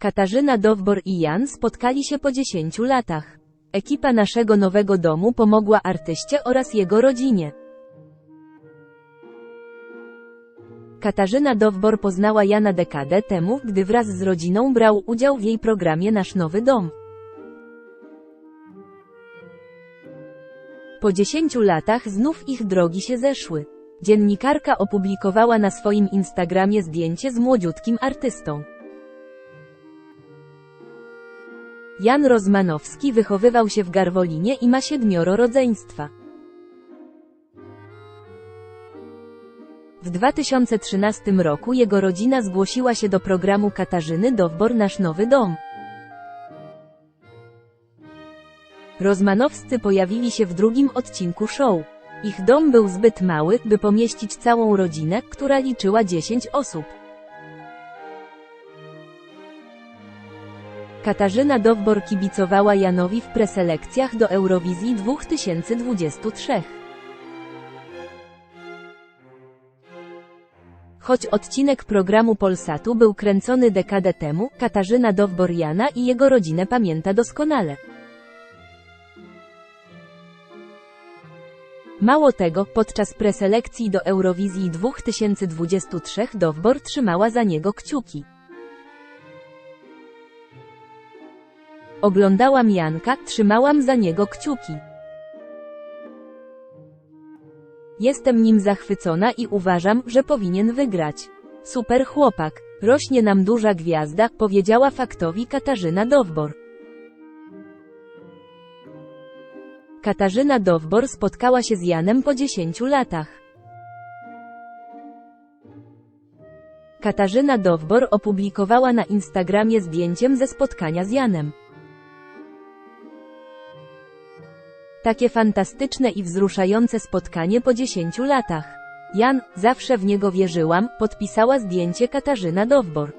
Katarzyna Dowbor i Jan spotkali się po 10 latach. Ekipa naszego nowego domu pomogła artyście oraz jego rodzinie. Katarzyna Dowbor poznała Jana dekadę temu, gdy wraz z rodziną brał udział w jej programie Nasz Nowy Dom. Po 10 latach znów ich drogi się zeszły. Dziennikarka opublikowała na swoim Instagramie zdjęcie z młodziutkim artystą. Jan Rozmanowski wychowywał się w Garwolinie i ma siedmioro rodzeństwa. W 2013 roku jego rodzina zgłosiła się do programu Katarzyny Dowbor Nasz Nowy Dom. Rozmanowscy pojawili się w drugim odcinku show. Ich dom był zbyt mały, by pomieścić całą rodzinę, która liczyła 10 osób. Katarzyna Dowbor kibicowała Janowi w preselekcjach do Eurowizji 2023. Choć odcinek programu Polsatu był kręcony dekadę temu, Katarzyna Dowbor Jana i jego rodzinę pamięta doskonale. Mało tego, podczas preselekcji do Eurowizji 2023 Dowbor trzymała za niego kciuki. Oglądałam Janka, trzymałam za niego kciuki. Jestem nim zachwycona i uważam, że powinien wygrać. Super chłopak. Rośnie nam duża gwiazda, powiedziała faktowi Katarzyna Dowbor. Katarzyna Dowbor spotkała się z Janem po 10 latach. Katarzyna Dowbor opublikowała na Instagramie zdjęciem ze spotkania z Janem. Takie fantastyczne i wzruszające spotkanie po 10 latach. Jan, zawsze w niego wierzyłam, podpisała zdjęcie Katarzyna Dowbor.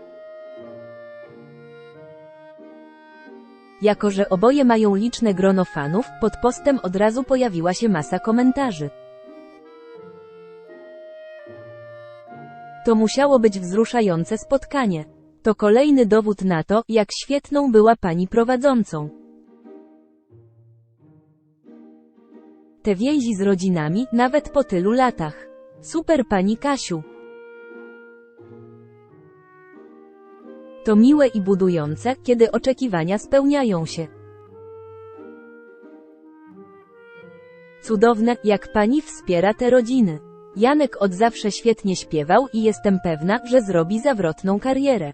Jako że oboje mają liczne grono fanów, pod postem od razu pojawiła się masa komentarzy. To musiało być wzruszające spotkanie. To kolejny dowód na to, jak świetną była pani prowadzącą. Te więzi z rodzinami, nawet po tylu latach. Super pani Kasiu. To miłe i budujące, kiedy oczekiwania spełniają się. Cudowne, jak pani wspiera te rodziny. Janek od zawsze świetnie śpiewał i jestem pewna, że zrobi zawrotną karierę.